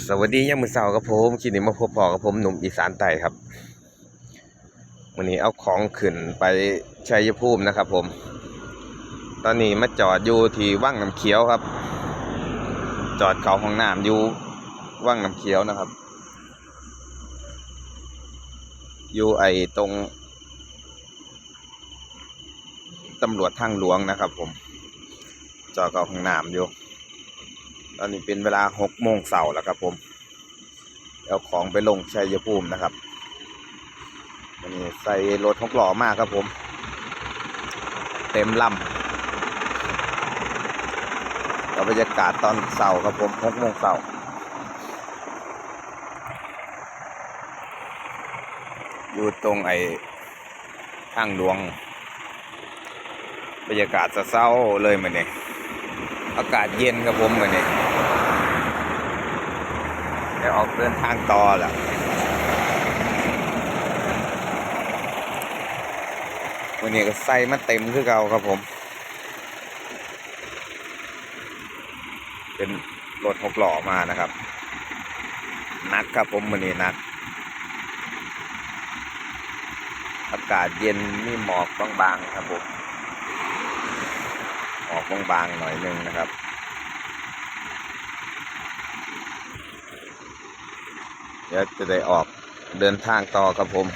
สวัสดียามมื้อเช้ากับผมคลิปนี้มาพบพอกับผมหนุ่มอีสานใต้ครับวันนี้เอาของขึ้นไปชัยภูมินะครับ ผม ตอนนี้มาจอดอยู่ที่ว่างน้ำเขียวครับ จอดเขาห้องน้ำอยู่ว่างน้ำเขียวนะครับ อยู่ไอตรงตำรวจทางหลวงนะครับ ผม จอดเขาห้องน้ำอยู่ ตอนนี้เป็นเวลาหกโมงเสาร์แล้วครับผมเอาของไปลงชัยภูมินะครับวันนี้ใส่รถหกล้อมากครับผม เต็มลำกับบรรยากาศตอนเสาร์ครับผมหกโมงเสาร์อยู่ตรงไอ้ทางหลวง บรรยากาศจะเศร้าเลยเหมือนเนี่ยอากาศเย็นครับผมเหมือนเนี่ย เดี๋ยวออกเดินทางต่อแล้ววันนี้ก็ใส่มาเต็มคือเก่าครับผม เป็นรถหกหล้อมานะครับ นักครับผมวันนี้นัก อากาศเย็นมีหมอกบางๆครับผมออกบางๆหน่อยนึงนะครับ ดี๋ยวจะได้ออกเดินทางต่อครับผม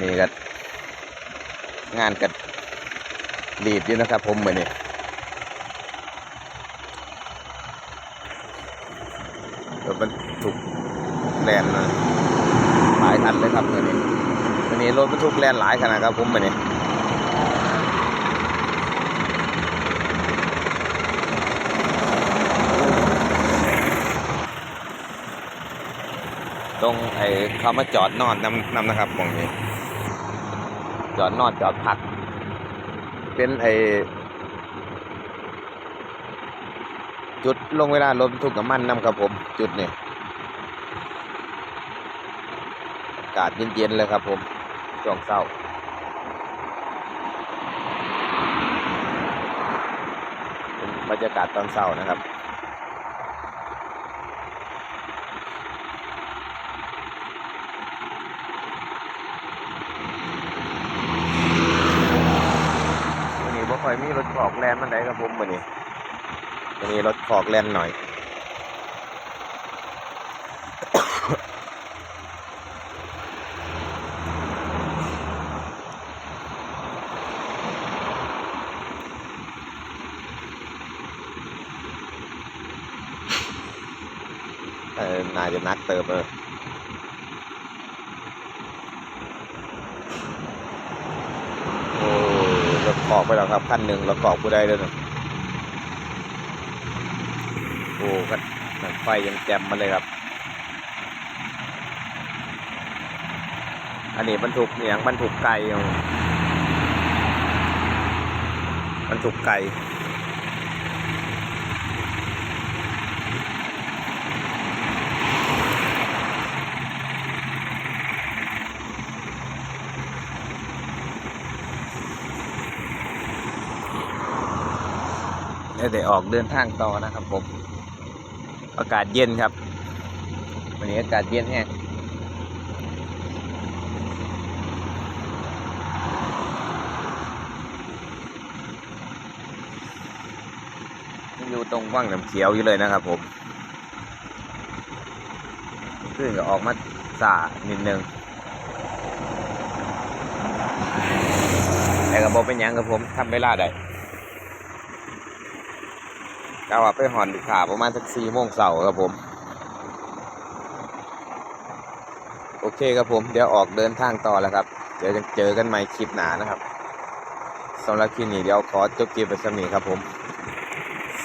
นี่ก็งานกัดรีบอยู่นะครับผมเหมือนนี่รถบรรทุกแลนหลายคันเลยครับเหมือนนี่วันนี้รถบรรทุกแลนหลายขนาดครับผมเหมือนนี่ งไอ้เขามาจอดนอนนำนำนะครับตรงนี้ จอดนอนจอดพัก เป็นไอ้จุดลงเวลารถบรรทุกกับมันนำครับผม จุดนี้อากาศเย็นๆเลยครับผมช่วงเช้าบรรยากาศตอนเช้านะครับ วันนี้บ่ค่ อยมีรถขอกแลนมันไดครับผมวันนี้วันนี้รถขอกแลนหน่อยเออน่าจะนักเติมเออโอ้ รถขอกไปแล้วครับขั้นหนึ่งรถขอกผู้ใดเด้อนะโอ้ก็ไฟยังแจ่มมาเลยครับ อันนี้บรรทุกเหนียงบรรทุกไก่บรรทุกไก่ เดี๋ยวได้ออกเดินทางต่อนะครับผม อากาศเย็นครับ วันนี้อากาศเย็นแฮะยังอยู่ตรงว่างน้ำเขียวอยู่เลยนะครับผมขึ้นก็ออกมาสานิดนึงแต่ก็บอกเป็นยังครับผมทำเวลาได้ กาว่าไปหอนขาประมาณสักสี่โมงเสาร์ครับผม โอเคครับผม เดี๋ยวออกเดินทางต่อแล้วครับ เดี๋ยวจะเจอกันใหม่คลิปหนานะครับสำหรับคลิปนี้เดี๋ยวขอจบคลิปไปสักนี้ครับผม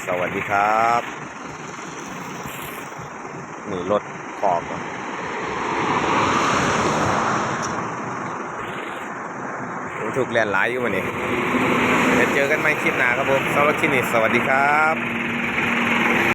สวัสดีครับ นี่รถขอบผมถูกแลนหลายอยู่วันนี้เดี๋ยวเจอกันใหม่คลิปหน้าครับผมสำหรับคลิปนี้สวัสดีครับ